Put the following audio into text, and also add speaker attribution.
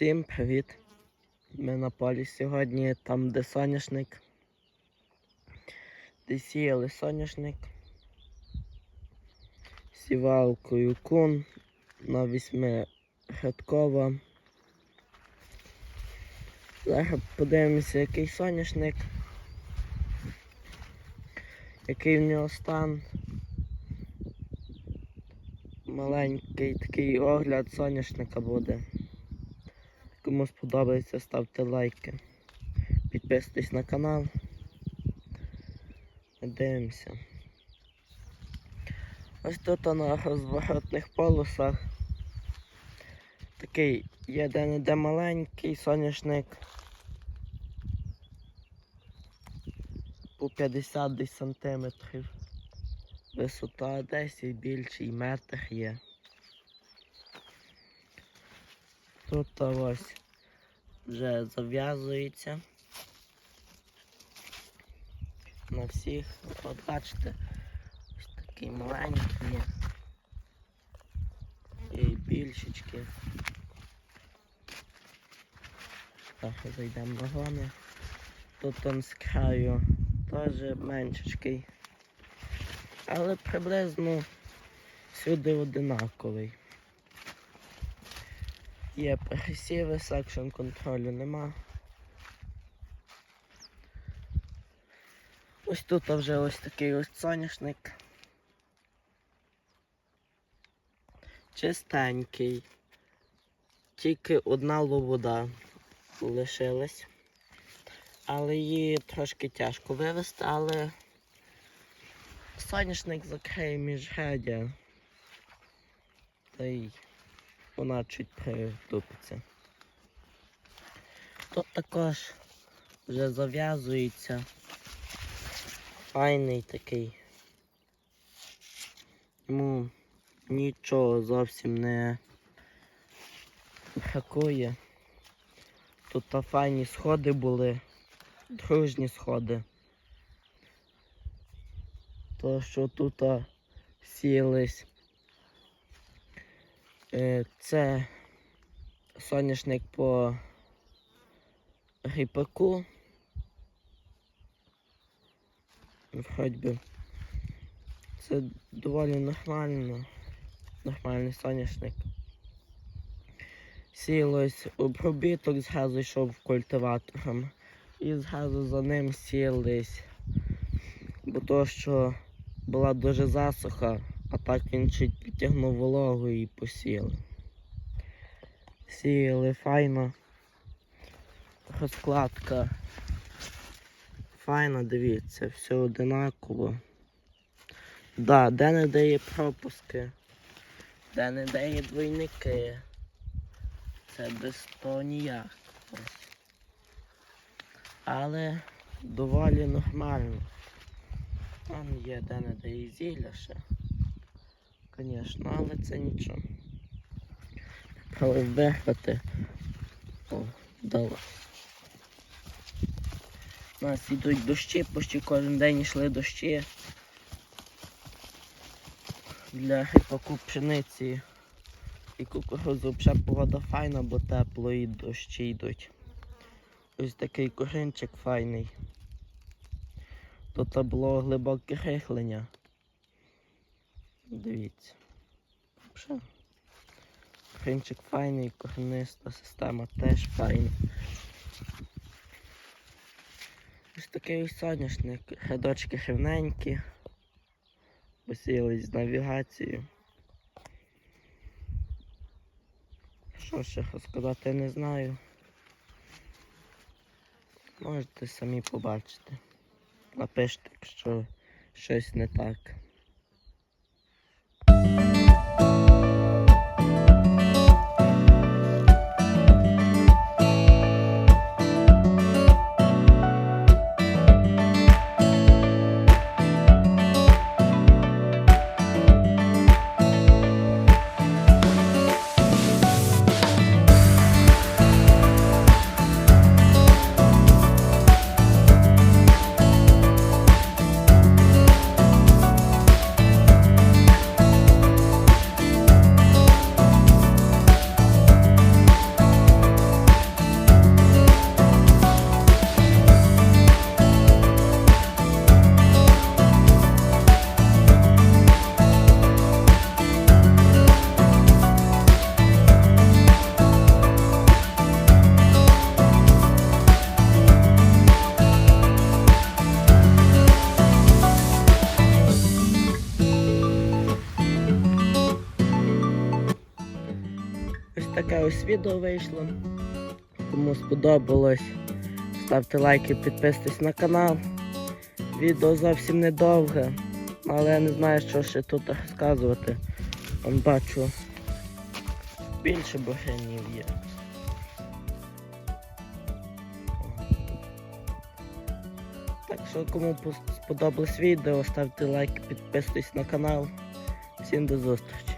Speaker 1: Всім привіт! Ми на полі сьогодні там, де соняшник. Де сіяли соняшник. Сівалкою кун на вісьми грядкова. Зараз подивимося, який соняшник, який в нього стан. Маленький такий огляд соняшника буде. Кому сподобається, ставте лайки. Підписуйтесь на канал. Дивимося. Ось тут на розворотних полосах. Такий є де-не-де маленький соняшник. По 50 десь сантиметрів. Висота десь і більший метр є. Тут ось вже зав'язується на всіх. От бачите, такий маленький. І більшечки. Так, зайдемо в вагони. Тут он з краю теж меншечкий. Але приблизно всюди одинаковий. Є пресіви, секшн контролю нема. Ось тут вже ось такий ось соняшник. Чистенький. Тільки одна лобода лишилась. Але її трошки тяжко вивезти, але соняшник закриє міжгедя. Та й вона чуть притупиться. Тут також вже зав'язується. Файний такий. Йому нічого зовсім не бракує. Тут та файні сходи були, дружні сходи. То, що тут Е, Це соняшник по гріпаку. Вроді це доволі нормально, нормальний соняшник. Сілось обробіток, зразу йшов культиватором. І зразу за ним сілись, бо то, що була дуже засуха. А так він чуть підтягнув вологу і посіяли. Сіяли файно. Розкладка. Файно, дивіться, все одинаково. Да, де не де є пропуски, де не де є двойники. Це без того ніяк. Але доволі нормально. Там є де не де і зілля ще. Звісно, але це нічого. Але виграти. О, вдалося. У нас йдуть дощі, почти кожен день йшли дощі. Для грипаку пшениці і кукурудзи взагалі погода файна, бо тепло і дощі йдуть. Ось такий коринчик файний. Тут було глибоке рихлення. Дивіться. Що? Хрінчик файний, корниста система теж файна. Ось такий ось соняшник. Рядочки рівненькі. Посіялись з навігацією. Що ще розказати не знаю. Можете самі побачити. Напишіть, якщо щось не так. Таке ось відео вийшло. Кому сподобалось, ставте лайки, підписуйтесь на канал. Відео зовсім недовге, але я не знаю, що ще тут розказувати. Вон бачу більше богенів є. Так що кому сподобалось відео, ставте лайки, підписуйтесь на канал. Всім до зустрічі.